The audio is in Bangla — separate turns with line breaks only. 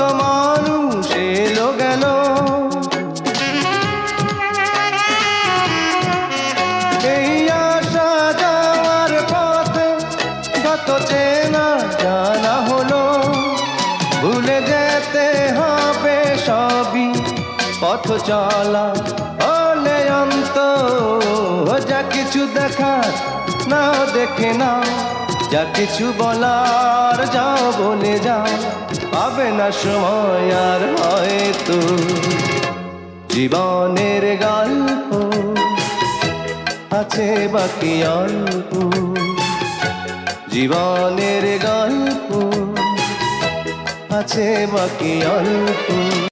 কত মানুষ এলো গেল। এই আশা যাওয়ার পথে কত চেনা জানা হলো, ভুলে যেতে হবে সবই পথ চলা। হলে যা কিছু দেখার না দেখে না যা কিছু বলার যাও বলে যাও। পাবে না সময় আর হয়তো জীবনের গল্প আছে বাকি অল্প। জীবনের গল্প আছে বাকি অল্প।